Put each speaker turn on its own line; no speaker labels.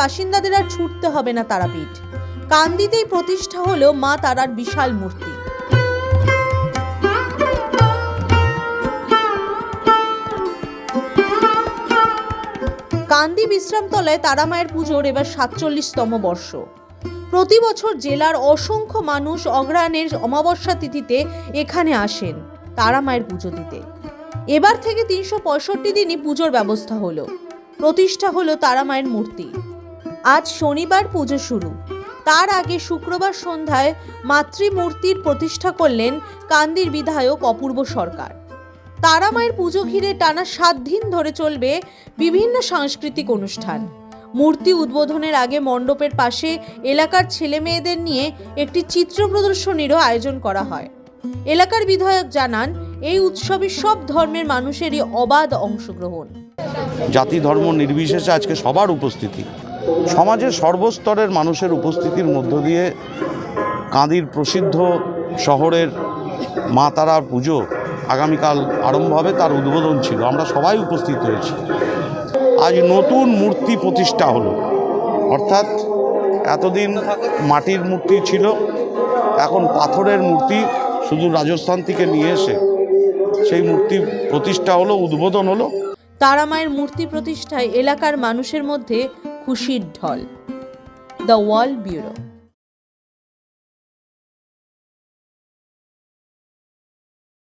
বাসিন্দাদের আর ছুটতে হবে না তারাপীঠ। কান্দিতেই প্রতিষ্ঠা হলো মা তারার বিশাল মূর্তি। কান্দি বিশ্রামতলায় তারা মায়ের পুজোর এবার সাতচল্লিশতম বর্ষ। প্রতি বছর জেলার অসংখ্য মানুষ অগ্রহায়ণের অমাবস্যা তিথিতে এখানে আসেন তারা মায়ের পুজো দিতে। এবার থেকে তিনশো পঁয়ষট্টি দিনই পুজোর ব্যবস্থা হলো। প্রতিষ্ঠা হলো তারা মায়ের মূর্তি। আজ শনিবার পুজো শুরু। তার আগে শুক্রবার সন্ধ্যায় মাতৃমূর্তির প্রতিষ্ঠা করলেন কান্দির বিধায়ক অপূর্ব সরকার। তারামায়ের পুজো ঘিরে টানা সাত দিন ধরে চলবে বিভিন্ন সাংস্কৃতিক অনুষ্ঠান। মূর্তি উদ্বোধনের আগে মণ্ডপের পাশে এলাকার ছেলে মেয়েদের নিয়ে একটি চিত্র প্রদর্শনীরও আয়োজন করা হয়। এলাকার বিধায়ক জানান, এই উৎসবে সব ধর্মের মানুষেরই অবাধ অংশগ্রহণ।
জাতি ধর্ম নির্বিশেষে আজকে সবার উপস্থিতি। সমাজের সর্বস্তরের মানুষের উপস্থিতির মধ্য দিয়ে কাঁদির প্রসিদ্ধ শহরের মা তারার পুজো আগামীকাল আরম্ভ হবে তার উদ্বোধন ছিল। আমরা সবাই উপস্থিত হয়েছি। আজ নতুন মূর্তি প্রতিষ্ঠা হলো। অর্থাৎ এতদিন মাটির মূর্তি ছিল, এখন পাথরের মূর্তি শুধু রাজস্থান থেকে নিয়ে এসে সেই মূর্তি প্রতিষ্ঠা হলো, উদ্বোধন হলো।
তারামায়ের মূর্তি প্রতিষ্ঠায় এলাকার মানুষের মধ্যে খুশির ঢল দ্য ওয়াল ব্যুরো